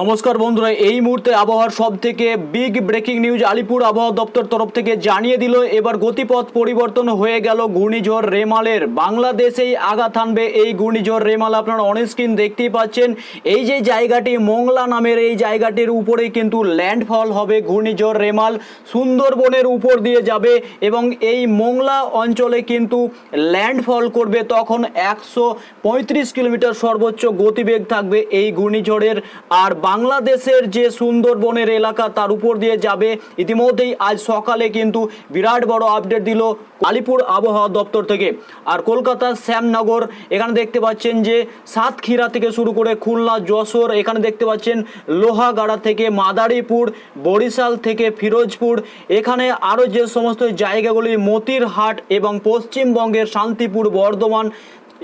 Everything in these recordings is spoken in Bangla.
নমস্কার বন্ধুরা, এই মুহূর্তে আবহাওয়ার সব থেকে বিগ ব্রেকিং নিউজ আলিপুর আবহাওয়া দপ্তর তরফ থেকে জানিয়ে দিল, এবার গতিপথ পরিবর্তন হয়ে গেল ঘূর্ণিঝড় রেমালের। বাংলাদেশেই আঘাত হানবে এই ঘূর্ণিঝড় রেমাল, আপনারা অন স্ক্রিন দেখতেই পাচ্ছেন। এই যে জায়গাটি মোংলা নামের, এই জায়গাটির উপরেই কিন্তু ল্যান্ডফল হবে ঘূর্ণিঝড় রেমাল। সুন্দরবনের উপর দিয়ে যাবে এবং এই মোংলা অঞ্চলে কিন্তু ল্যান্ডফল করবে তখন একশো পঁয়ত্রিশ কিলোমিটার সর্বোচ্চ গতিবেগ থাকবে এই ঘূর্ণিঝড়ের। আর বাংলাদেশের যে সুন্দরবনের এলাকা, তার উপর দিয়ে যাবে। ইতিমধ্যেই আজ সকালে কিন্তু বিরাট বড় আপডেট দিল আলিপুর আবহাওয়া দপ্তর থেকে। আর কলকাতার শ্যামনগর, এখানে দেখতে পাচ্ছেন যে সাতক্ষীরা থেকে শুরু করে খুলনা, যশোর, এখানে দেখতে পাচ্ছেন লোহাগাড়া থেকে মাদারীপুর, বরিশাল থেকে ফিরোজপুর। এখানে আরও যে সমস্ত জায়গাগুলি, মতিরহাট এবং পশ্চিমবঙ্গের শান্তিপুর, বর্ধমান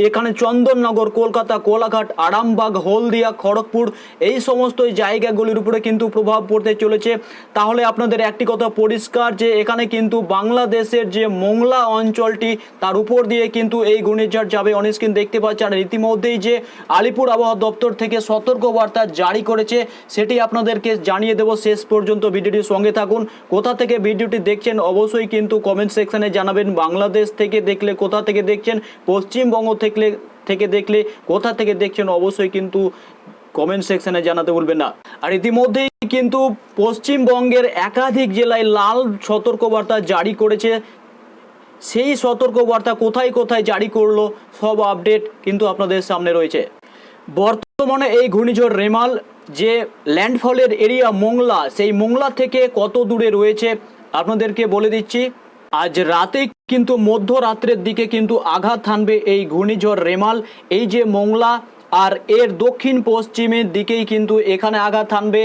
এখানে চন্দননগর, কলকাতা, কোলাঘাট, আরামবাগ, হলদিয়া, খড়গপুর এই সমস্ত জায়গাগুলির উপরে কিন্তু প্রভাব পড়তে চলেছে। তাহলে আপনাদের একটি কথা পরিষ্কার যে এখানে কিন্তু বাংলাদেশের যে মোংলা অঞ্চলটি, তার উপর দিয়ে কিন্তু এই ঘূর্ণিঝড় যাবে। অনস্ক্রিন দেখতে পাচ্ছেন আর ইতিমধ্যেই যে আলিপুর আবহাওয়া দপ্তর থেকে সতর্কবার্তা জারি করেছে, সেটি আপনাদেরকে জানিয়ে দেব শেষ পর্যন্ত ভিডিওটির সঙ্গে থাকুন। কোথা থেকে ভিডিওটি দেখছেন অবশ্যই কিন্তু কমেন্ট সেকশনে জানাবেন। বাংলাদেশ থেকে দেখলে কোথা থেকে দেখছেন? পশ্চিমবঙ্গ থেকে থেকে দেখলে, কোথা থেকে দেখছেন অবশ্যই কিন্তু কমেন্ট সেকশনে জানাতে ভুলবেন না। আর ইতিমধ্যেই কিন্তু পশ্চিমবঙ্গের একাধিক জেলায় লাল সতর্কবার্তা জারি করেছে। সেই সতর্কবার্তা কোথায় কোথায় জারি করল, সব আপডেট কিন্তু আপনাদের সামনে রয়েছে। বর্তমানে এই ঘূর্ণিঝড় রেমাল, যে ল্যান্ডফলের এরিয়া মোংলা, সেই মোংলা থেকে কত দূরে রয়েছে, আপনাদেরকে বলে দিচ্ছি। আজ রাতে কিন্তু মধ্যরাত্রের দিকে কিন্তু আঘাত হানবে এই ঘূর্ণিঝড় রেমাল। এই যে মোংলা আর এর দক্ষিণ পশ্চিমের দিকেই কিন্তু এখানে আঘাত হানবে।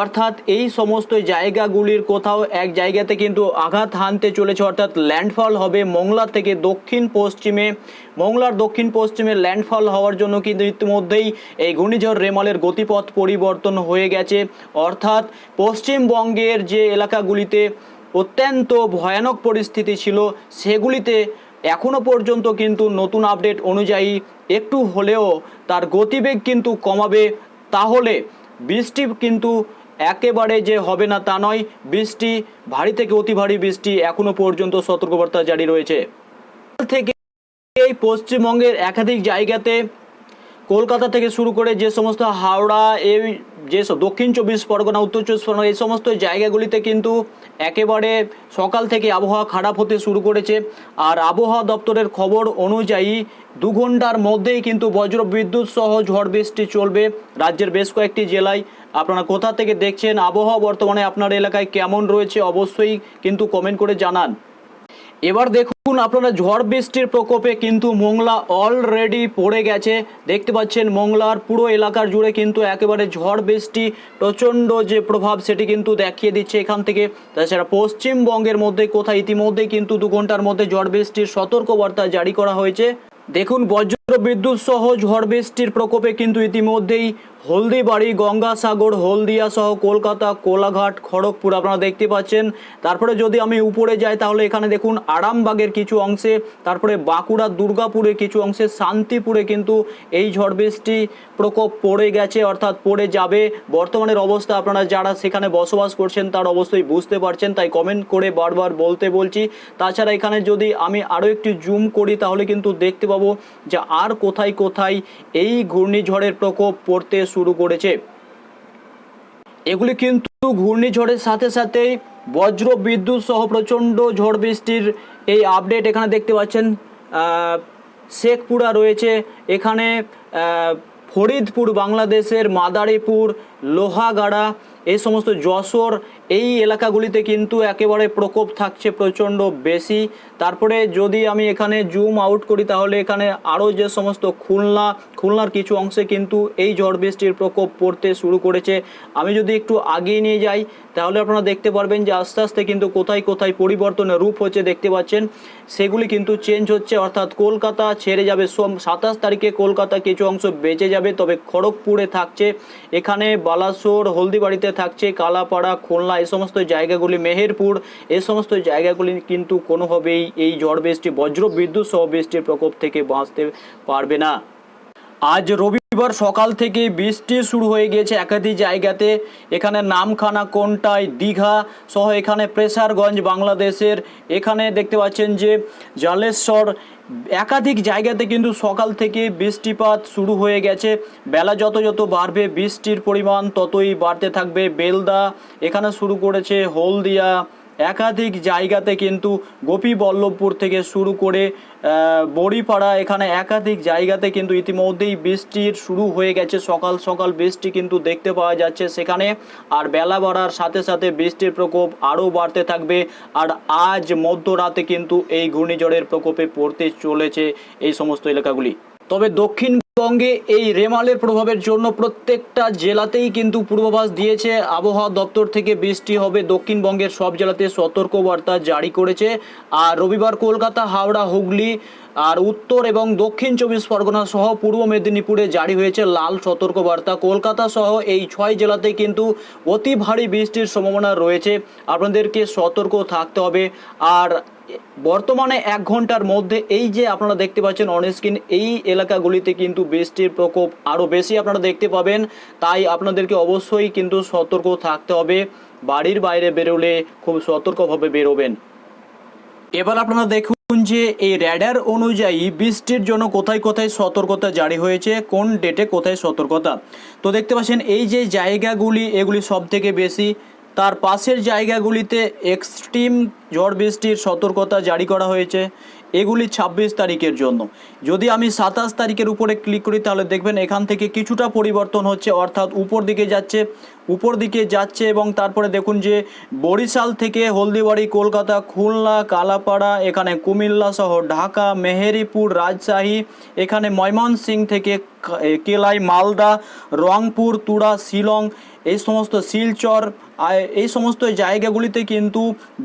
অর্থাৎ এই সমস্ত জায়গাগুলির কোথাও এক জায়গাতে কিন্তু আঘাত হানতে চলেছে। অর্থাৎ ল্যান্ডফল হবে মোংলা থেকে দক্ষিণ পশ্চিমে। মোংলার দক্ষিণ পশ্চিমে ল্যান্ডফল হওয়ার জন্য কিন্তু ইতিমধ্যেই এই ঘূর্ণিঝড় রেমালের গতিপথ পরিবর্তন হয়ে গেছে। অর্থাৎ পশ্চিমবঙ্গের যে এলাকাগুলিতে অত্যন্ত ভয়ানক পরিস্থিতি ছিল সেগুলিতে এখনও পর্যন্ত কিন্তু নতুন আপডেট অনুযায়ী একটু হলেও তার গতিবেগ কিন্তু কমাবে, তাহলে বৃষ্টি কিন্তু একেবারে যে হবে না তা নয়, বৃষ্টি, ভারী থেকে অতি ভারী বৃষ্টি এখনও পর্যন্ত সতর্কবার্তা জারি রয়েছে। থেকে এই পশ্চিমবঙ্গের একাধিক জায়গাতে কলকাতা থেকে শুরু করে যে সমস্ত হাওড়া, এই যে দক্ষিণ চব্বিশ পরগনা, উত্তর চব্বিশ পরগনা, এই সমস্ত জায়গাগুলিতে কিন্তু একেবারে সকাল থেকে আবহাওয়া খারাপ হতে শুরু করেছে। আর আবহাওয়া দপ্তরের খবর অনুযায়ী দু ঘণ্টার মধ্যেই কিন্তু বজ্র বিদ্যুৎ সহ ঝড় বৃষ্টি চলবে রাজ্যের বেশ কয়েকটি জেলায়। আপনারা কোথা থেকে দেখছেন? আবহাওয়া বর্তমানে আপনার এলাকায় কেমন রয়েছে? অবশ্যই কিন্তু কমেন্ট করে জানান। এবার দেখুন আপনারা ঝড় বৃষ্টির প্রকোপে কিন্তু মোংলা অলরেডি পড়ে গেছে। দেখতে পাচ্ছেন মোংলার পুরো এলাকার জুড়ে কিন্তু একেবারে ঝড় বৃষ্টি, প্রচণ্ড যে প্রভাব সেটি কিন্তু দেখিয়ে দিচ্ছে এখান থেকে। তাছাড়া পশ্চিমবঙ্গের মধ্যে কোথায় ইতিমধ্যেই কিন্তু দু ঘণ্টার মধ্যে ঝড় বৃষ্টির সতর্কবার্তা জারি করা হয়েছে। দেখুন বজ্র বিদ্যুৎ সহ ঝড় বৃষ্টির প্রকোপে কিন্তু ইতিমধ্যেই হলদিবাড়ি, গঙ্গাসাগর, হলদিয়া সহ কলকাতা, কোলাঘাট, খড়গপুর আপনারা দেখতে পাচ্ছেন। তারপরে যদি আমি উপরে যাই তাহলে এখানে দেখুন আরামবাগের কিছু অংশে, তারপরে বাঁকুড়া, দুর্গাপুরের কিছু অংশে, শান্তিপুরে কিন্তু এই ঝড় বৃষ্টি প্রকোপ পড়ে গেছে, অর্থাৎ পড়ে যাবে। বর্তমানের অবস্থা আপনারা যারা সেখানে বসবাস করছেন তার অবশ্যই বুঝতে পারছেন, তাই কমেন্ট করে বারবার বলতে বলছি। তাছাড়া এখানে যদি আমি আরও একটু জুম করি তাহলে কিন্তু দেখতে পাবো যে আর কোথায় কোথায় এই ঘূর্ণিঝড়ের প্রকোপ পড়তে শুরু করেছে। এগুলি কিন্তু ঘূর্ণিঝড়ের সাথে সাথেই বজ্র বিদ্যুৎ সহ প্রচণ্ড ঝড় বৃষ্টির এই আপডেট এখানে দেখতে পাচ্ছেন। শেখপুরা রয়েছে, এখানে ফরিদপুর, বাংলাদেশের মাদারীপুর, লোহাগাড়া এই সমস্ত যশোর এই এলাকাগুলিতে কিন্তু একেবারে প্রকোপ থাকছে প্রচণ্ড বেশি। তারপরে যদি আমি এখানে জুম আউট করি, তাহলে এখানে আরও যে সমস্ত খুলনা, খুলনার কিছু অংশে কিন্তু এই ঝড় বৃষ্টির প্রকোপ পড়তে শুরু করেছে। আমি যদি একটু আগিয়ে নিয়ে যাই, তাহলে আপনারা দেখতে পারবেন যে আস্তে আস্তে কিন্তু কোথায় কোথায় পরিবর্তনের রূপ হচ্ছে দেখতে পাচ্ছেন। সেগুলি কিন্তু চেঞ্জ হচ্ছে, অর্থাৎ কলকাতা ছেড়ে যাবে। সোম, সাতাশ তারিখে কলকাতা কিছু অংশ বেঁচে যাবে, তবে খড়গপুরে থাকছে। এখানে বালাসোর হলদিবাড়িতে থাকছে, কালাপাড়া, খুলনা এই সমস্ত জায়গাগুলি, মেহেরপুর, এ সমস্ত জায়গাগুলি কিন্তু কোনোভাবেই এই ঝড় বৃষ্টি, বজ্র বিদ্যুৎ সহ বৃষ্টির প্রকোপ থেকে বাঁচতে পারবে না। আজ রবিবার সকাল থেকে বৃষ্টি শুরু হয়ে গিয়েছে একাধিক জায়গাতে। এখানে নামখানা কোনটাই দীঘা সহ এখানে প্রেসারগঞ্জ, বাংলাদেশের। এখানে দেখতে পাচ্ছেন যে জালেশ্বর, একাধিক জায়গাতে কিন্তু সকাল থেকে বৃষ্টিপাত শুরু হয়ে গেছে। বেলা যত যত বাড়বে, বৃষ্টির পরিমাণ ততই বাড়তে থাকবে। বেলদা এখানে শুরু করেছে হলদিয়া একাধিক জায়গাতে কিন্তু গোপীবল্লভপুর থেকে শুরু করে বড়িপাড়া এখানে একাধিক জায়গাতে কিন্তু ইতিমধ্যেই বৃষ্টির শুরু হয়ে গেছে। সকাল সকাল বৃষ্টি কিন্তু দেখতে পাওয়া যাচ্ছে সেখানে। আর বেলা বাড়ার সাথে সাথে বৃষ্টির প্রকোপ আরও বাড়তে থাকবে। আর আজ মধ্যরাতে কিন্তু এই ঘূর্ণিঝড়ের প্রকোপে পড়তে চলেছে এই সমস্ত এলাকাগুলি। তবে দক্ষিণবঙ্গে এই রেমালের প্রভাবের জন্য প্রত্যেকটা জেলাতেই কিন্তু পূর্বাভাস দিয়েছে। আবহাওয়া দপ্তর থেকে বৃষ্টি হবে। দক্ষিণবঙ্গের সব জেলাতে সতর্কবার্তা জারি করেছে। আর রবিবার কলকাতা, হাওড়া, হুগলি আর উত্তর এবং দক্ষিণ চব্বিশ পরগনা সহ পূর্ব মেদিনীপুরে জারি হয়েছে লাল সতর্কবার্তা। কলকাতা সহ এই ছয় জেলাতে কিন্তু অতি ভারী বৃষ্টির সম্ভাবনা রয়েছে। আপনাদেরকে সতর্ক থাকতে হবে। আর বর্তমানে এক ঘণ্টার মধ্যে এই যে আপনারা দেখতে পাচ্ছেন অনস্ক্রিন এই এলাকাগুলিতে কিন্তু বৃষ্টির প্রকোপ আরও বেশি আপনারা দেখতে পাবেন। তাই আপনাদেরকে অবশ্যই কিন্তু সতর্ক থাকতে হবে। বাড়ির বাইরে বেরোলে খুব সতর্কভাবে বেরোবেন। এবার আপনারা দেখুন যে এই র্যাডার অনুযায়ী বৃষ্টির জন্য কোথায় কোথায় সতর্কতা জারি হয়েছে, কোন ডেটে কোথায় সতর্কতা। তো দেখতে পাচ্ছেন এই যে জায়গাগুলি, এগুলি সব থেকে বেশি তার পাশের জায়গাগুলিতে এক্সট্রিম ঝড় বৃষ্টির সতর্কতা জারি করা হয়েছে। এগুলি ছাব্বিশ তারিখের জন্য। যদি আমি সাতাশ তারিখের উপরে ক্লিক করি, তাহলে দেখবেন এখান থেকে কিছুটা পরিবর্তন হচ্ছে, অর্থাৎ উপর দিকে যাচ্ছে, উপর দিকে যাচ্ছে এবং তারপরে দেখুন যে বরিশাল থেকে হলদিবাড়ি, কলকাতা, খুলনা, কালাপাড়া, এখানে কুমিল্লা সহ ঢাকা, মেহেরিপুর, রাজশাহী, এখানে ময়মনসিং থেকে কেলাই, মালদা, রংপুর তুড়া শিলং, এই সমস্ত শিলচর এই সমস্ত জায়গাগুলিতে কিন্তু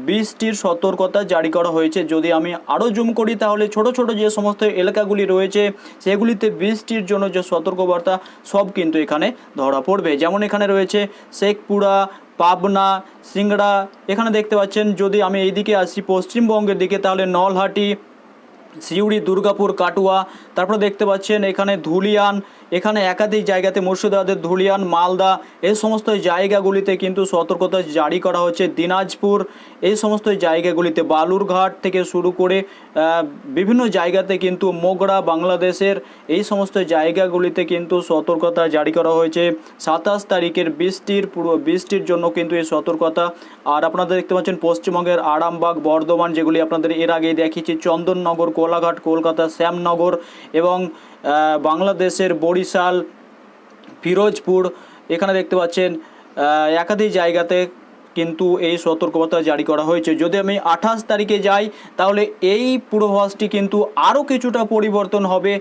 বৃষ্টির সতর্কতা জারি করা হয়েছে। যদি আমি আরও জুম করি, তাহলে ছোট ছোট যে সমস্ত এলাকাগুলি রয়েছে, সেগুলিতে বৃষ্টির জন্য যে সতর্কবার্তা, সব কিন্তু এখানে ধরা পড়বে। যেমন এখানে রয়েছে শেখপুরা, পাবনা, সিংড়া। এখানে দেখতে পাচ্ছেন, যদি আমি এইদিকে আসি পশ্চিমবঙ্গের দিকে, তাহলে নলহাটি, সিউড়ি, দুর্গাপুর, কাটুয়া। তারপর দেখতে পাচ্ছেন, এখানে ধুলিয়ান এখানে একাধিক জায়গাতে মুর্শিদাবাদের ধুলিয়ান, মালদা এই সমস্ত জায়গাগুলিতে কিন্তু সতর্কতা জারি করা হচ্ছে। দিনাজপুর এই সমস্ত জায়গাগুলিতে বালুরঘাট থেকে শুরু করে বিভিন্ন জায়গাতে কিন্তু মোগরা, বাংলাদেশের এই সমস্ত জায়গাগুলিতে কিন্তু সতর্কতা জারি করা হয়েছে। সাতাশ তারিখের বৃষ্টির পুরো, বৃষ্টির জন্য কিন্তু এই সতর্কতা। আর আপনাদের দেখতে পাচ্ছেন পশ্চিমবঙ্গের আরামবাগ, বর্ধমান, যেগুলি আপনাদের এর আগেই দেখিয়েছি, চন্দননগর, কোলাঘাট, কলকাতা, শ্যামনগর এবং বাংলাদেশের বরিশাল ফিরোজপুর এখানে দেখতে পাচ্ছেন একাধিক জায়গাতে কিন্তু এই সতর্কবার্তা জারি করা হয়েছে। যদি আমি আঠাশ তারিখে যাই, তাহলে এই পূর্বাভাসটি কিন্তু আরও কিছুটা পরিবর্তন হবে।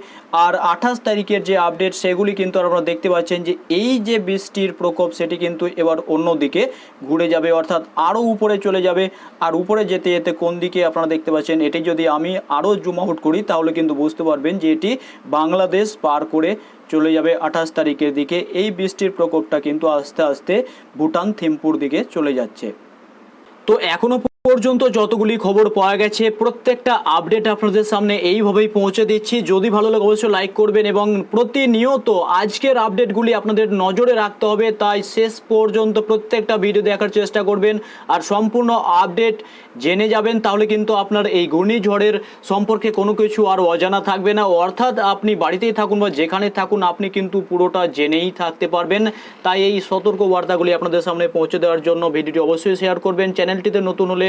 আর আঠাশ তারিখের যে আপডেট, সেগুলি কিন্তু আপনারা দেখতে পাচ্ছেন যে এই যে বৃষ্টির প্রকোপ, সেটি কিন্তু এবার অন্যদিকে ঘুরে যাবে, অর্থাৎ আরও উপরে চলে যাবে। আর উপরে যেতে যেতে কোন দিকে আপনারা দেখতে পাচ্ছেন, এটি যদি আমি আরও জুম আউট করি, তাহলে কিন্তু বুঝতে পারবেন যে এটি বাংলাদেশ পার করে চলে যাবে আঠাশ তারিখের দিকে। এই বৃষ্টির প্রকোপটা কিন্তু আস্তে আস্তে ভুটান থিম্পুর দিকে চলে যাচ্ছে। তো এখনও পর্যন্ত যতগুলি খবর পাওয়া গেছে, প্রত্যেকটা আপডেট আপনাদের সামনে এইভাবেই পৌঁছে দিচ্ছি। যদি ভালো লাগে, অবশ্যই লাইক করবেন এবং প্রতিনিয়ত আজকের আপডেটগুলি আপনাদের নজরে রাখতে হবে। তাই শেষ পর্যন্ত প্রত্যেকটা ভিডিও দেখার চেষ্টা করবেন। আর সম্পূর্ণ আপডেট জেনে যাবেন, তাহলে কিন্তু আপনার এই ঘূর্ণিঝড়ের সম্পর্কে কোনো কিছু আর অজানা থাকবে না। অর্থাৎ আপনি বাড়িতেই থাকুন বা যেখানে থাকুন, আপনি কিন্তু পুরোটা জেনেই থাকতে পারবেন। তাই এই সতর্ক বার্তাগুলি আপনাদের সামনে পৌঁছে দেওয়ার জন্য ভিডিওটি অবশ্যই শেয়ার করবেন। চ্যানেলটিতে নতুন হলে